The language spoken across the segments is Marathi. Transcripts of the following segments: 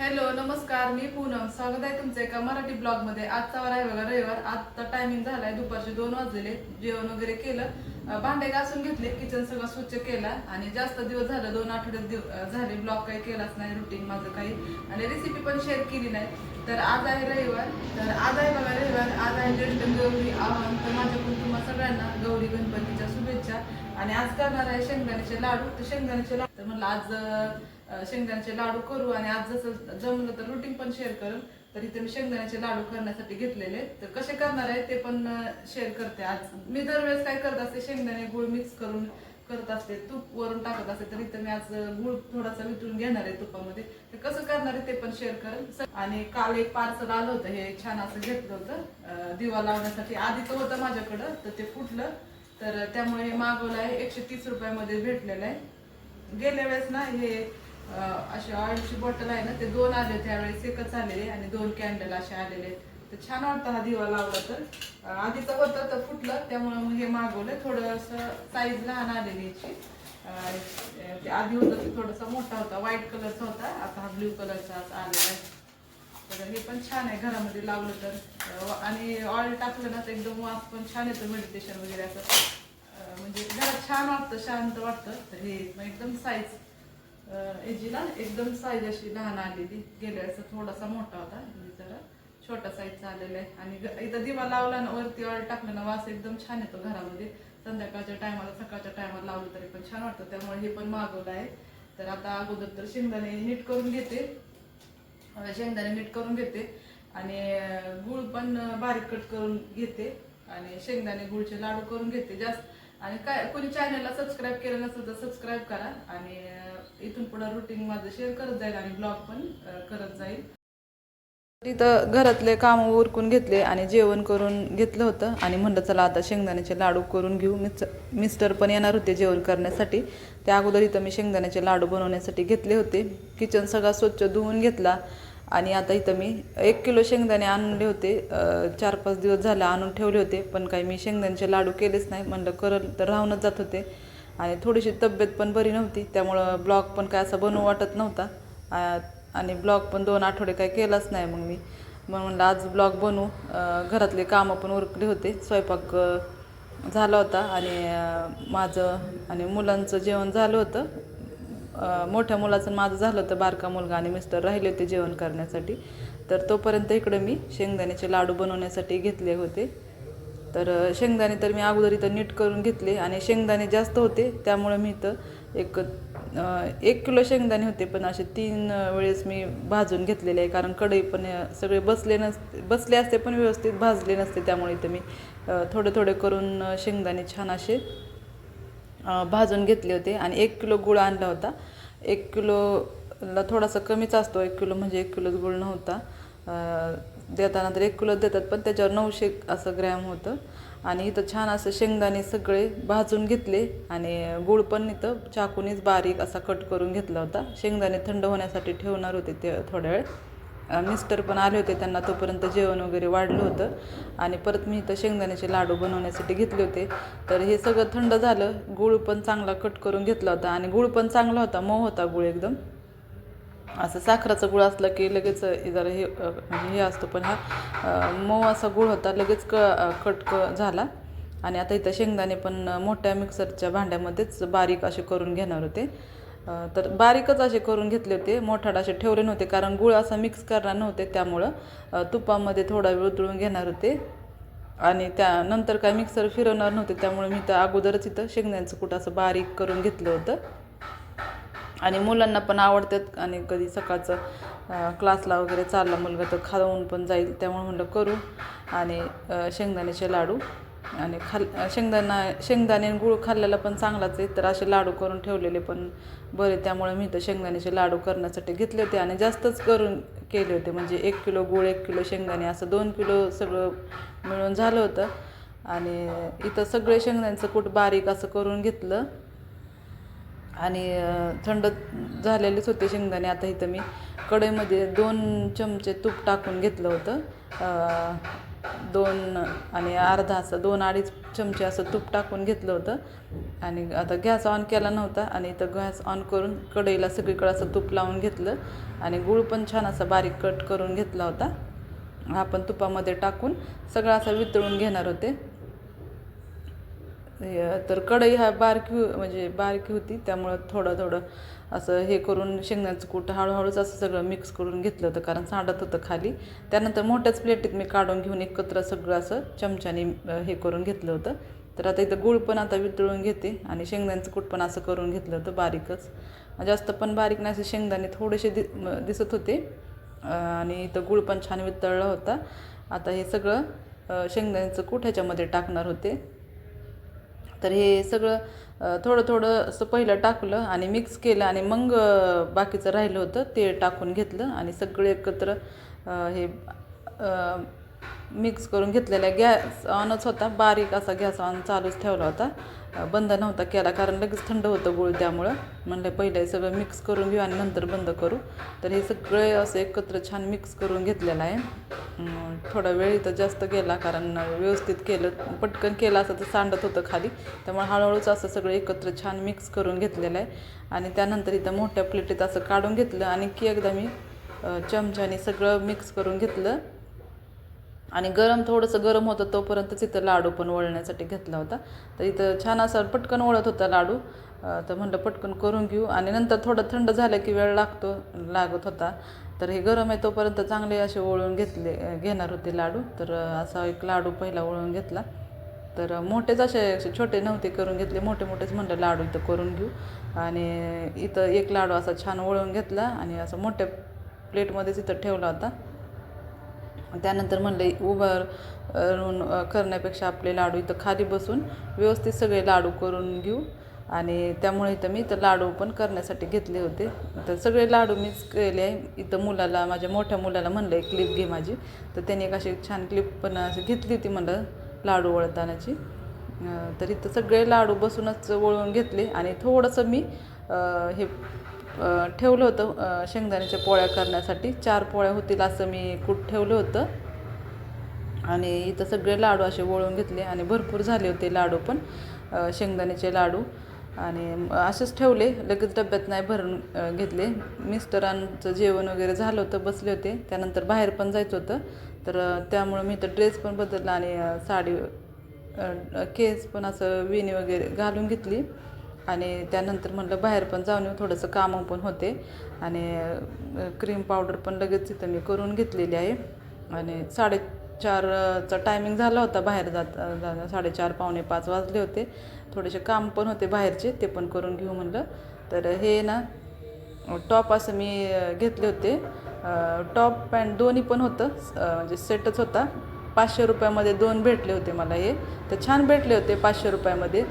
हॅलो नमस्कार मी पूनम. स्वागत आहे तुमचं एका मराठी ब्लॉगमध्ये आजचा वार आहे बघा रविवार. आजचा टायमिंग झालाय. दुपारचे दोन वाजलेले. जेवण वगैरे केलं. भांडे घासून घेतले. किचन सगळं स्वच्छ केला. आणि जास्त दिवस झालं दोन आठवड्यात दिव- झाले. ब्लॉग काही केलाच नाही रुटीन माझं काही. आणि रेसिपी पण शेअर केली नाही. तर आज आहे रविवार. तर आज आहे बघा रविवार. आज आहे ज्येष्ठ गौरी आव्हान. तर माझ्याकडून तुम्हाला सगळ्यांना गौरी गणपतीच्या आणि आज करणार आहे शेंगदाण्याचे लाडू. तर शेंगदाण्याचे लाडू तर म्हणलं आज शेंगदाण्याचे लाडू करू आणि आज जसं जमलं तर रुटीन पण शेअर करेल तर इथे मी शेंगदाण्याचे लाडू करण्यासाठी घेतलेले तर कसे करणार आहे ते पण शेअर करते आज. मी दरवेळेस काय करत असते शेंगदाणे गुळ मिक्स करून करत असते. तूप वरून टाकत असते. तर इथं मी आज गुळ थोडासा विटून घेणार आहे तुपामध्ये. तर कसं करणार आहे ते पण शेअर करेल आणि काल एक पार्सल आलं होतं हे छान असं घेतलं होतं दिवा लावण्यासाठी. आधी तर होतं माझ्याकडं तर ते फुटलं. तर त्यामुळे हे मागवलं आहे. एकशे तीस रुपयामध्ये भेटलेलं आहे. गेल्या वेळेस ना हे अशी ऑइलची बॉटल आहे ना ते दोन आले त्यावेळेस एकच आलेले आणि दोन कॅन्डल असे आलेले. तर छान वाटतं हा दिवा लावला तर. आधीचं होतं तर फुटलं. त्यामुळे मग हे मागवलं. थोडंसं साईज लहान आलेली याची. आधी होतं ते थोडासा मोठा होता. व्हाईट कलरचा होता. आता हा ब्ल्यू कलरचा आलेला आहे. तर हे पण छान आहे घरामध्ये लावलं तर. आणि ऑइल टाकलं ना तर एकदम वास पण छान येतो मेडिटेशन वगैरे असं. म्हणजे घरात छान वाटतं शांत वाटतं. तर हे मग एकदम साईज याची ना एकदम साईज अशी लहान आलेली गेल्या वेळेस थोडासा मोठा होता. जरा छोटा साईजचा आलेला आहे. आणि इथं दिवा लावला ना वरती ऑइल टाकलं ना वास एकदम छान येतो घरामध्ये. संध्याकाळच्या टायमाला सकाळच्या टायमाला लावलं तरी पण छान वाटतं. त्यामुळे हे पण मागवलं आहे. तर आता अगोदर तर शेंगदाणे नीट करून घेते. शेंगदाणे नीट करून घेते. आणि गुळ पण बारीक कट करून घेते. आणि शेंगदाणे गुळचे लाडू करून घेते जास्त. आणि काय कोणी चॅनलला सबस्क्राईब केलं नसेल तर सबस्क्राईब करा. आणि इथून पुढे रुटीन माझं शेअर करत जाईल आणि ब्लॉग पण करत जाईल. तिथं घरातले काम उरकून घेतले आणि जेवण करून घेतलं होतं आणि म्हणलं चला आता शेंगदाण्याचे लाडू करून घेऊ. मिच मिस्टर पण येणार होते जेवण करण्यासाठी. त्या अगोदर इथं मी शेंगदाण्याचे लाडू बनवण्यासाठी घेतले होते. किचन सगळा स्वच्छ धुवून घेतला आणि आता इथं मी एक किलो शेंगदाणे आणले होते. चार पाच दिवस झाले आणून ठेवले होते पण काही मी शेंगदाण्याचे लाडू केलेच नाही. म्हणलं करल तर राहूनच जात होते आणि थोडीशी तब्येत पण बरी नव्हती. त्यामुळं ब्लॉग पण काय असं बनवू वाटत नव्हता. आणि ब्लॉग पण दोन आठवडे काय केलाच नाही मग मी. मग म्हणलं आज ब्लॉग बनवू घरातले कामं पण उरकले होते. स्वयंपाक झाला होता आणि माझं आणि मुलांचं जेवण झालं होतं. मोठ्या मुलाचं माझं झालं होतं बारका मुलगा आणि मिस्टर राहिले होते जेवण करण्यासाठी. तर तोपर्यंत इकडं मी शेंगदाण्याचे लाडू बनवण्यासाठी घेतले होते. तर शेंगदाणे तर मी अगोदर इथं नीट करून घेतले आणि शेंगदाणे जास्त होते त्यामुळे मी इथं एक एक किलो शेंगदाणे होते पण असे तीन वेळेस मी भाजून घेतलेले आहे. कारण कढई पण सगळे बसले नसते बसले असते पण व्यवस्थित भाजले नसते. त्यामुळे इथं मी थोडे थोडे करून शेंगदाणे छान असे भाजून घेतले होते. आणि एक किलो गुळ आणला होता. एक किलोला थोडासा कमीच असतो. एक किलो म्हणजे एक किलोच गुळ नव्हता. देताना तर एक कुलत देतात पण त्याच्यावर नऊशे असं ग्रॅम होतं. आणि इथं छान असं शेंगदाणे सगळे भाजून घेतले आणि गुळ पण इथं चाकूनीच बारीक असा कट करून घेतला होता. शेंगदाणे थंड होण्यासाठी ठेवणार होते ते थोड्या वेळ. मिस्टर पण आले होते त्यांना तोपर्यंत जेवण वगैरे वाढलं होतं. आणि परत मी इथं शेंगदाण्याचे लाडू बनवण्यासाठी घेतले होते. तर हे सगळं थंड झालं गूळ पण चांगला कट करून घेतला होता. आणि गूळ पण चांगला होता मऊ होता गूळ एकदम. असं साखराचा गुळ असला की लगेच जरा हे म्हणजे हे असतो पण हा मऊ असा गुळ होता लगेच क कटक कट क झाला. आणि आता इथं शेंगदाणे पण मोठ्या मिक्सरच्या भांड्यामध्येच बारीक असे करून घेणार होते. तर बारीकच असे करून घेतले होते मोठाड असे ठेवले नव्हते कारण गुळ असा मिक्स करणार नव्हते त्यामुळं तुपामध्ये थोडा वेळ उतळून घेणार होते. आणि त्यानंतर काय मिक्सर फिरवणार नव्हते त्यामुळे मी तर अगोदरच इथं शेंगदाण्याचं कुठं असं बारीक करून घेतलं होतं. आणि मुलांना पण आवडतात. आणि कधी सकाळचं क्लासला वगैरे चालला मुलगा तर खाऊन पण जाईल त्यामुळे म्हणलं करू. आणि शेंगदाण्याचे लाडू आणि खाल शेंगदाणा शेंगदाणे गुळ खाल्लेला पण चांगलाच आहे. तर असे लाडू करून ठेवलेले पण बरे त्यामुळे मी तर शेंगदाण्याचे लाडू करण्यासाठी घेतले होते आणि जास्तच करून केले होते. म्हणजे एक किलो गुळ एक किलो शेंगदाणे असं दोन किलो सगळं मिळून झालं होतं. आणि इथं सगळे शेंगदाण्याचं कूट बारीक असं करून घेतलं. आणि थंड झालेलेच होते शेंगदाणे. आता इथं मी कढईमध्ये दोन चमचे तूप टाकून घेतलं होतं. दोन आणि अर्धा असं दोन अडीच चमचे असं तूप टाकून घेतलं होतं. आणि आता गॅस ऑन केला नव्हता आणि इथं गॅस ऑन करून कढईला सगळीकडं असं तूप लावून घेतलं. आणि गूळ पण छान असा बारीक कट करून घेतला होता. आपण तुपामध्ये टाकून सगळं असं वितळून घेणार होते. तर कढई हा बारकी हो-, म्हणजे बारकी होती त्यामुळं थोडं थोडं असं हे करून शेंगण्याचं कूट हळूहळूच असं सगळं मिक्स करून घेतलं होतं कारण सांडत होतं खाली. त्यानंतर मोठ्याच प्लेटीत मी काढून घेऊन एकत्र सगळं असं चमच्याने हे करून घेतलं होतं. तर आता इथं गूळ पण आता वितळून घेते आणि शेंगदाण्याचं कूट पण असं करून घेतलं होतं बारीकच. जास्त पण बारीक नाही असे शेंगदाणे थोडेसे दि दिसत होते आणि इथं गूळ पण छान वितळला होता. आता हे सगळं शेंगदाण्याचं कूट ह्याच्यामध्ये टाकणार होते. तर हे सगळं थोडं थोडं असं पहिलं टाकलं आणि मिक्स केलं आणि मग बाकीचं राहिलं होतं ते टाकून घेतलं आणि सगळे एकत्र हे मिक्स करून घेतलेला गॅस ऑनच होता. बारीक असा गॅस ऑन चालूच ठेवला होता. बंद नव्हता केला कारण लगेच थंड होतं गुळ त्यामुळं. म्हणलं पहिले सगळं मिक्स करून घेऊ आणि नंतर बंद करू. तर हे सगळे असं एकत्र छान मिक्स करून घेतलेलं आहे. थोडा वेळ इथं जास्त गेला कारण व्यवस्थित केलं पटकन केलं असं तर सांडत होतं खाली. त्यामुळे हळूहळूच असं सगळं एकत्र छान मिक्स करून घेतलेलं आहे. आणि त्यानंतर इथं मोठ्या प्लेटीत असं काढून घेतलं आणि की एकदा मी चमच्याने सगळं मिक्स करून घेतलं. आणि गरम थोडंसं गरम होतं तोपर्यंत तिथं लाडू पण वळण्यासाठी घेतला होता. तर इथं छान असं पटकन वळत होता लाडू. तर म्हणलं पटकन करून घेऊ. आणि नंतर थोडं थंड झालं की वेळ लागतो लागत होता. तर हे गरम आहे तोपर्यंत चांगले असे वळून घेतले घेणार होते लाडू. तर असा एक लाडू पहिला वळून घेतला. तर मोठेच असे असे छोटे नव्हते करून घेतले. मोठे मोठेच म्हणलं लाडू इथं करून घेऊ. आणि इथं एक लाडू असा छान वळून घेतला आणि असं मोठ्या प्लेटमध्येच इथं ठेवला होता. त्यानंतर म्हणलं उभं राहून करण्यापेक्षा आपले लाडू इथं खाली बसून व्यवस्थित सगळे लाडू करून घेऊ. आणि त्यामुळे इथं मी इथं लाडू पण करण्यासाठी घेतले होते. तर सगळे लाडू मीच केले. आहे इथं मुलाला माझ्या मोठ्या मुलाला म्हणलं एक क्लिप घे माझी. तर त्याने एक अशी छान क्लिप पण अशी घेतली होती म्हणलं लाडू वळतानाची. तर इथं सगळे लाडू बसूनच वळून घेतले. आणि थोडंसं मी हे ठेवलं होतं शेंगदाण्याच्या पोळ्या करण्यासाठी. चार पोळ्या होतील असं मी कूट ठेवलं होतं. आणि इथं सगळे लाडू असे वळून घेतले आणि भरपूर झाले होते लाडू पण शेंगदाण्याचे लाडू. आणि असेच ठेवले लगेच डब्यात नाही भरून घेतले. मिस्टरांचं जेवण वगैरे झालं होतं बसले होते. त्यानंतर बाहेर पण जायचं होतं. तर त्यामुळं मी तर ड्रेस पण बदलला आणि साडी केस पण असं विणी वगैरे घालून घेतली. आणि त्यानंतर म्हटलं बाहेर पण जाऊन येऊ थोडंसं कामं पण होते. आणि क्रीम पावडर पण लगेच तिथं मी करून घेतलेली आहे. आणि साडेचारचा टायमिंग झाला होता बाहेर जात साडेचार पावणे पाच वाजले होते. थोडेसे काम पण होते बाहेरचे ते पण करून घेऊ म्हणलं. तर हे ना टॉप असं मी घेतले होते. टॉप पॅन्ट दोन्ही पण होतं म्हणजे सेटच होता. पाचशे रुपयामध्ये दोन भेटले होते मला हे. तर छान भेटले होते पाचशे रुपयामध्ये.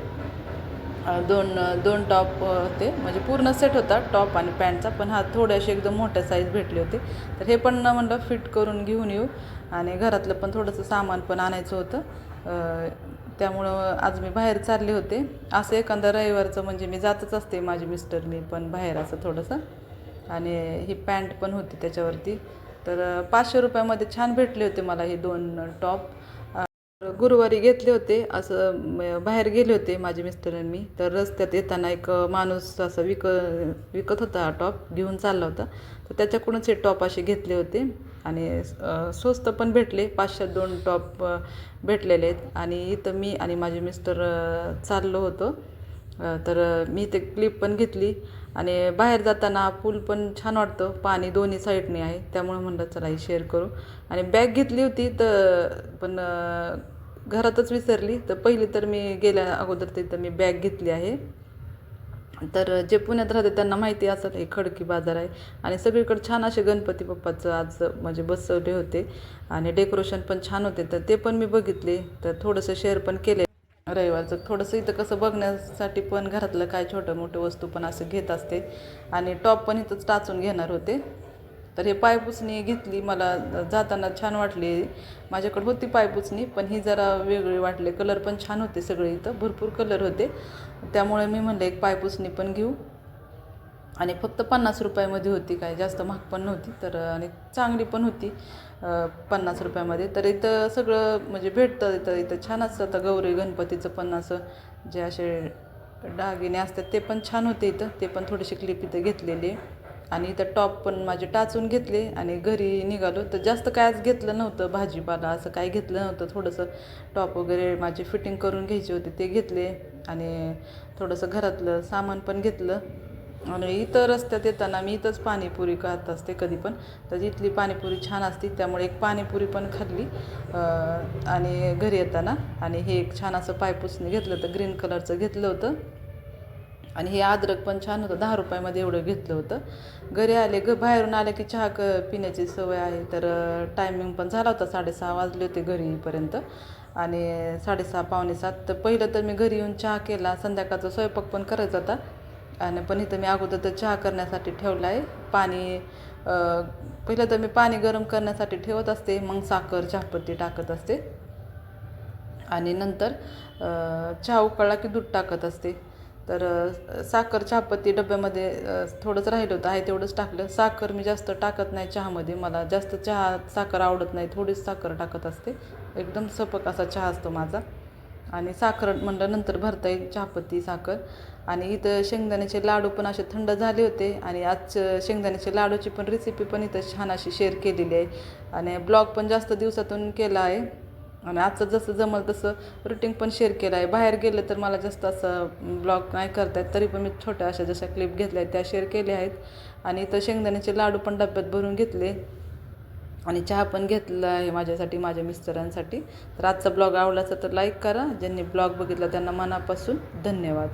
दोन दोन टॉप होते. म्हणजे पूर्ण सेट होता टॉप आणि पॅन्टचा पण हा थोडेसे एकदम मोठ्या साईज भेटले होते. तर हे पण म्हणलं फिट करून घेऊन येऊ. आणि घरातलं पण थोडंसं सामान पण आणायचं होतं. त्यामुळं आज मी बाहेर चालले होते. असं एखादा रविवारचं म्हणजे मी जातच असते माझी मिस्टर मी पण बाहेर असं थोडंसं. आणि ही पॅन्ट पण होती त्याच्यावरती. तर पाचशे रुपयामध्ये छान भेटले होते मला हे दोन टॉप गुरुवारी घेतले होते असं बाहेर गेले होते माझे मिस्टर आणि मी. तर रस्त्यात येताना एक माणूस असं विक विकत होता हा टॉप घेऊन चालला होता. तर त्याच्याकडूनच हे टॉप असे घेतले होते आणि स्वस्त पण भेटले पाचशे दोन टॉप भेटलेले आहेत. आणि इथं मी आणि माझे मिस्टर चाललो होतो. तर मी ते क्लिप पण घेतली आणि बाहेर जाताना पूल पण छान वाटतं. पाणी दोन्ही साईडने आहे. त्यामुळे म्हणलं चला ही शेअर करू. आणि बॅग घेतली होती तर पण घरातच विसरली. तर पहिली तर मी गेल्या अगोदर तिथं मी बॅग घेतली आहे. तर जे पुण्यात राहते त्यांना माहिती असेल हे खडकी बाजार आहे. आणि सगळीकडे छान असे गणपती बाप्पाचं आज म्हणजे बसवले होते. आणि डेकोरेशन पण छान होते. तर ते पण मी बघितले. तर थोडंसं शेअर पण केले. रविवारचं थोडंसं इथं कसं बघण्यासाठी पण घरातलं काय छोटं मोठं वस्तू पण असं घेत असते. आणि टॉप पण इथंच टाचून घेणार होते. तर हे पायपुसणी घेतली मला जाताना छान वाटली. माझ्याकडे होती पायपुसणी पण ही जरा वेगळी वाटले. कलर पण छान होते सगळे इथं भरपूर कलर होते. त्यामुळे मी म्हणलं एक पायपुसणी पण घेऊ. आणि फक्त पन्नास रुपयामध्ये होती काय जास्त महाग पण नव्हती तर आणि चांगली पण होती पन्नास रुपयामध्ये. तर इथं सगळं म्हणजे भेटतं इथं इथं छान असतं. आता गौरी गणपतीचं पण असं जे असे दागिने असतात ते पण छान होते इथं. ते पण थोडीशी क्लिप इथं घेतलेली. आणि इथं टॉप पण माझे टाचून घेतले आणि घरी निघालो. तर जास्त काय आज घेतलं नव्हतं भाजीपाला असं काही घेतलं नव्हतं. थोडंसं टॉप वगैरे माझी फिटिंग करून घ्यायचे होते ते घेतले आणि थोडंसं घरातलं सामान पण घेतलं. आणि इथं रस्त्यात येताना मी इथंच पाणीपुरी खात असते कधी पण. तर इथली पाणीपुरी छान असते त्यामुळे एक पाणीपुरी पण खाल्ली. आणि घरी येताना आणि हे एक छान असं पायपुसणी घेतलं होतं ग्रीन कलरचं घेतलं होतं. आणि हे अद्रक पण छान होतं. दहा रुपयामध्ये एवढं घेतलं होतं. घरी आले ग बाहेरून आले की चहा क पिण्याची सवय आहे. तर टायमिंग पण झाला होता. साडेसहा वाजले होते घरी येईपर्यंत आणि साडेसहा पावणे सात. तर पहिलं तर मी घरी येऊन चहा केला. संध्याकाळचा स्वयंपाक पण करायचा होता. आणि पण इथं मी अगोदर तर चहा करण्यासाठी ठेवला आहे. पाणी पहिलं तर मी पाणी गरम करण्यासाठी ठेवत असते. मग साखर चहापत्ती टाकत असते. आणि नंतर चहा उकळला की दूध टाकत असते. तर साखर चहापत्ती डब्यामध्ये थोडंच राहिलं होतं आहे तेवढंच टाकलं. साखर मी जास्त टाकत नाही चहामध्ये. मला जास्त चहा साखर आवडत नाही थोडीच साखर टाकत असते. एकदम सपक असा चहा असतो माझा. आणि साखर म्हणलं नंतर भरता येईल चहापत्ती साखर. आणि इथं शेंगदाण्याचे लाडू पण असे थंड झाले होते. आणि आज शेंगदाण्याचे लाडूची पण रेसिपी पण इथं छान अशी शेअर केलेली आहे. आणि ब्लॉग पण जास्त दिवसातून केला आहे. आणि आजचं जसं जमल तसं रुटीन पण शेअर केलं आहे. बाहेर गेलं तर मला जास्त असं ब्लॉग नाही करतायत तरी पण मी छोट्या अशा जशा क्लिप घेतल्या आहेत त्या शेअर केल्या आहेत. आणि इथं शेंगदाण्याचे लाडू पण डब्यात भरून घेतले. आणि चहा पण घेतला आहे माझ्यासाठी माझ्या मिस्टरांसाठी. तर आजचा ब्लॉग आवडला तर लाईक करा. ज्यांनी ब्लॉग बघितला त्यांना मनापासून धन्यवाद.